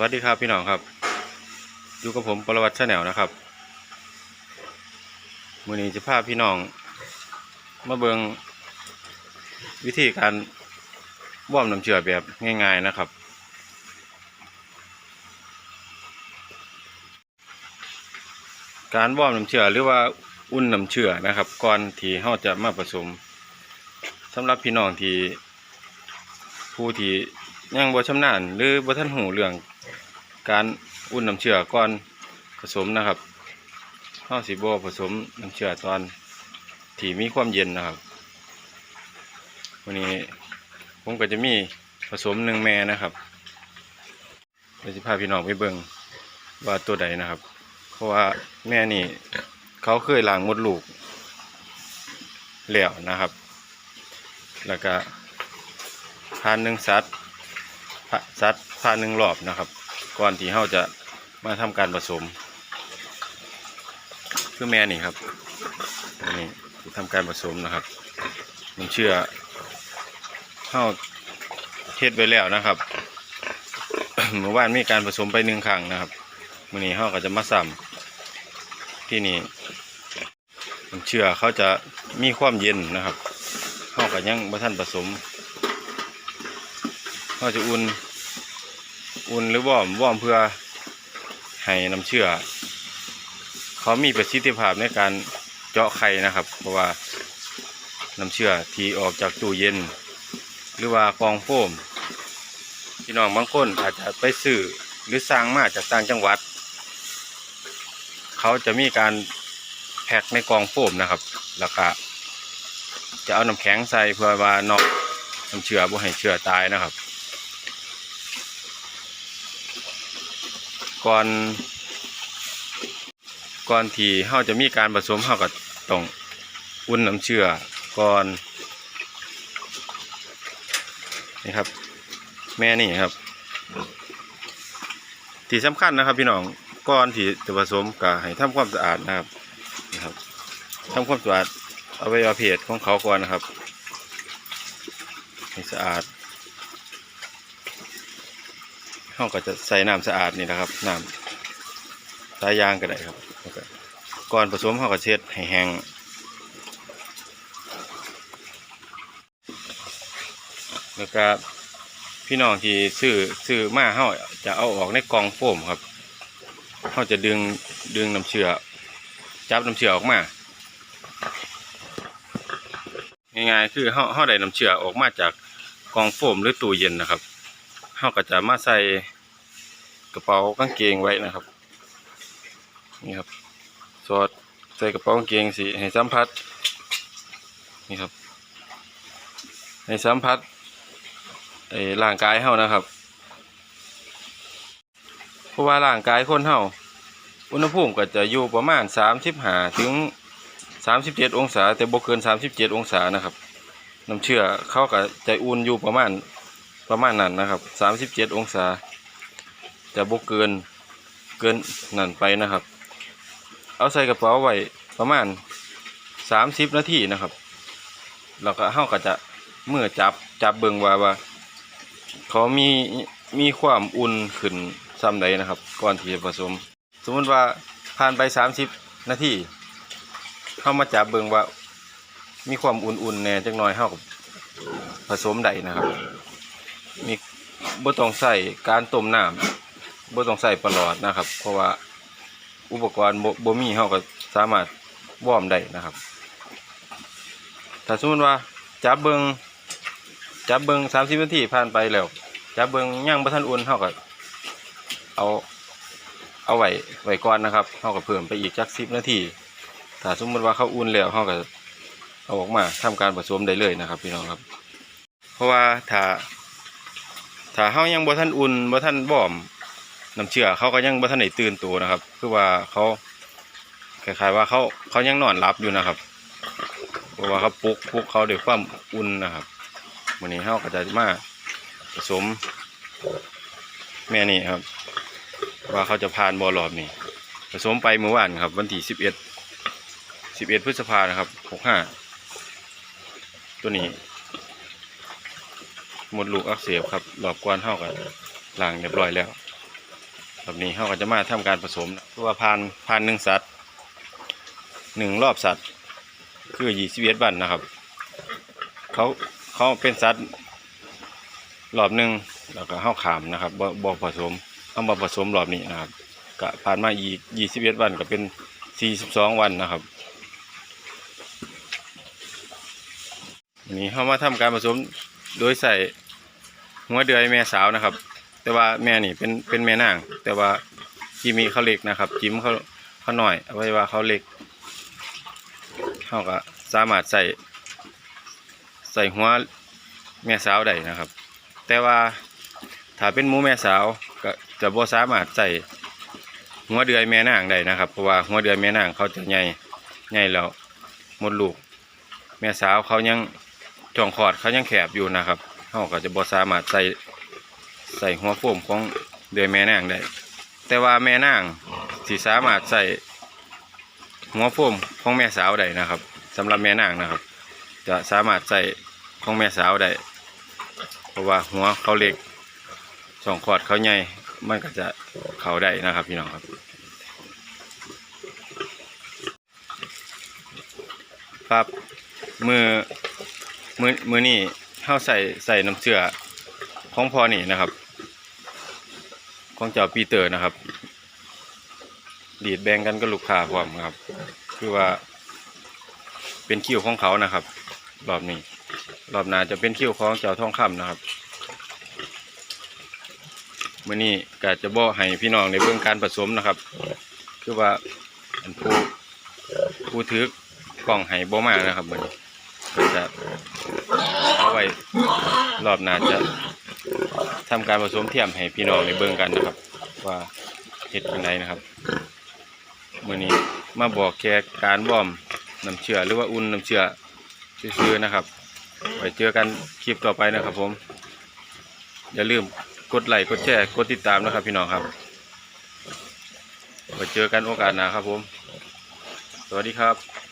วัสดีครับพี่น้องครับ อยู่กับผมปรวัติชาแนลนะครับมือนี้จะพาพี่น้อง มาเบิงวิธีการว่อมน้ำเชื่อแบบง่าย ๆนะครับ การว่อมน้ำเชื่อหรือว่าอุ่นน้ำเชื่อนะครับ ก่อนที่เราจะมาผสมสำหรับพี่น้องที่ผู้ที่ยังบ่ชำนาญหรือบ่ทันหูเรื่อง การอุ่นน้ำเชื่อก่อนผสมนะครับเฮาสิบ่ผสมน้ำเชื่อตอนที่มีความเย็นนะครับวันนี้ผมก็จะมีผสมหนึ่งแม่นะครับเดี๋ยวสิพาพี่น้องไปเบิ่งว่าตัวใดนะครับ เพราะว่าแม่นี่เขาเคยล้างมดลูกแล้วนะครับ แล้วก็ทานหนึ่งสัตว์พะสัตว์ทานหนึ่งรอบนะครับ ก่อนที่เราจะมาทำการผสม คือแม่นี่ครับนนี้ที่ทำการผสมนะครับมันเชื่อเข้าเทศไว้แล้วนะครับเมื่อวานมีการผสมไปหนึ่งครั้งนะครับมื่อนี้เขาก็จะมาซ้ำที่นี่น้ำเชื่อเขาจะมีความเย็นนะครับเขาก็ยังบ่ท่านผสมเขาจะอุ่น อุ่นหรือว่อมว่อมเพื่อให้น้ำเชื่อ เขามีประสิทธิภาพในการเจาะไข่นะครับ เพราะว่าน้ำเชื่อที่ออกจากตู้เย็น หรือว่ากองโฟมพี่น้องบางคนอาจจะไปซื้อหรือสร้างมาจากต่างจังหวัด เขาจะมีการแพ็คในกองโฟมนะครับ แล้วก็จะเอาน้ำแข็งใส่เพื่อว่านอกน้ำเชื่อบ่ให้เชื่อตายนะครับ ก่อนก่อนที่เราจะมีการผสมเราก็ต้องอุ่นน้ำเชื่อก่อนนี่ครับ แม่นี่ครับ ที่สำคัญนะครับ พี่น้องก่อนที่จะผสมก็ให้ทำความสะอาดนะครับนะครับทำความสะอาดอวัยวะเพศของเขาก่อนนะครับให้สะอาด เราก็จะใส่น้ำสะอาดนี่นะครับน้ำสายยางก็ได้ครับก่อนผสมเราก็เช็ดให้แห้งแล้วก็พี่น้องที่ซื้อซื้อมาเขาจะเอาออกในกล่องโฟมครับเขาจะดึงดึงน้ำเชื่อจับน้ำเชื่อออกมาง่ายๆคือเขาเขาได้น้ำเชื่อออกมาจากกล่องโฟมหรือตู้เย็นนะครับ เขาก็จะมาใส่กระเป๋ากางเกงไว้นะครับ นี่ครับ สอดใส่กระเป๋ากางเกงสีให้สัมผัสนี่ครับ ให้สัมผัสไอ้ร่างกายเฮานะครับ เพราะว่าร่างกายคนเฮาอุณหภูมิก็จะอยู่ประมาณ35ถึง 37 องศา แต่บ่เกิน 37 องศานะครับน้ำเชื่อเขาก็จะอุ่นอยู่ประมาณ ประมาณนั้นนะครับ37องศา จะบ่เกินเกินนั่นไปนะครับ เอาใส่กระเป๋าไว้ประมาณ30นาทีนะครับแล้วก็เฮาก็จะเมื่อจับจับเบิ่งว่าว่า เขามีมีความอุ่นขึ้นซ้ำใดนะครับ ก่อนที่จะผสม สมมติว่าผ่านไป30นาทีเข้ามาจับเบิ่งว่า มีความอุ่นๆแน่จักหน่อยเฮากับผสมได้นะครับ มีบ่ต้องใส่การต้มน้ำบ่ต้องใส่ประหลอดนะครับ เพราะว่าอุปกรณ์บ่บ่มีเฮาก็สามารถวอร์มได้นะครับ ถ้าสมมติว่าจับเบิงจับเบิงสามสิบนาทีผ่านไปแล้วจับเบิงย่างบ่ทันอุ่นเฮาก็เอาเอาไว้ไว้ก่อนนะครับเฮาก็เพิ่มไปอีกจักสิบนาทีถ้าสมมติว่าเขาอุ่นแล้วเฮาก็เอาออกมาทำการผสมได้เลยนะครับ พี่น้องครับ เพราะว่าถ้า ถ้าเฮายังบ่ทันอุ่นบ่ทันบ่อมน้ำเชื่อเขาก็ยังบ่ทันได้ตื่นตัวนะครับ คือว่าเขาคล้ายๆว่าเขาเขายังนอนหลับอยู่นะครับเพราะว่าเขาปลุกปลุกเขาด้วยความอุ่นนะครับวันนี้เขาก็จะมาผสม แม่นี่ครับ ว่าเขาจะผ่านบอลรอบนี่ผสมไปเมื่อวานครับ วันที่สิบเอ็ดสิบเอ็ดพฤษภานะครับหกห้าตัวนี้ มดลูกอักเสบครับรอบกวนเท่ากันล้างเรียบร้อยแล้วแบบนี้เขาก็จะมาทำการผสมตัวพานพานหนึ่งสัตว์หนึ่งรอบสัตว์ คือยี่สิบเอ็ดวันนะครับ เขาเขาเป็นสัตว์รอบหนึ่งแล้วก็เข้าขามนะครับบ่ผสมเอามาผสมรอบนี้นะครับก็ผ่านมาอีกยี่สิบเอ็ดวันก็เป็นสี่สิบสองวันนะครับนนี้เขามาทำการผสม โดยใส่หัวเดือยแม่สาวนะครับ แต่ว่าแม่นี่เป็นเป็นแม่นาง แต่ว่าจิมีเขาเล็กนะครับ จิ้มเขาเขาหน่อยเอาไว้ว่าเขาเล็กเขาก็สามารถใส่ใส่หัวแม่สาวได้นะครับ แต่ว่าถ้าเป็นหมูแม่สาวก็จะบ่สามารถใส่หัวเดือยแม่นางได้นะครับ เพราะว่าหัวเดือยแม่นางเขาจะใหญ่ใหญ่แล้วหมดลูก แม่สาวเขายัง จ่องคอดเขายังแคบอยู่นะครับเขาก็จะบ่สามารถใส่ใส่หัวโฟมของเดือยแม่นางได้ แต่ว่าแม่นางสิสามารถใส่หัวโฟมของแม่สาวได้นะครับสำหรับแม่นางนะครับ จะสามารถใส่ของแม่สาวได้เพราะว่าหัวเขาเล็กสองขอดเขาใหญ่มันก็จะเขาได้นะครับพี่น้องครับครับมือ มือมือนี่เข้าใส่ใส่น้ำเชื่อของพอนี่นะครับ ของเจ้าปีเตอร์นะครับ ดีดแบ่งกันกับลูกค้าพร้อมครับ คือว่า เป็นคิวของเขานะครับ รอบนี้ รอบหน้าจะเป็นคิวของเจ้าทองคำนะครับมื่อนี้ก็จะบอกให้พี่น้องในเบื้องการผสมนะครับ คือว่าผู้ผู้ถือกล่องให้บ่มานะครับมื่อนี้ ก็จะเอาไว้รอบหน้าจะทำการผสมเทียมให้พี่น้องในเบื้องกันนะครับ ว่าเฮ็ดยังไงนะครับมื่อนี้มาบอกแค่การว่อมน้ำเชื่อหรือว่าอุ่นน้ำเชื่อซื่อๆนะครับ ไว้เจอกันคลิปต่อไปนะครับ ผม อย่าลืมกดไลค์กดแชร์กดติดตามนะครับ พี่น้องครับไว้เจอกันโอกาสหน้าครับผม สวัสดีครับ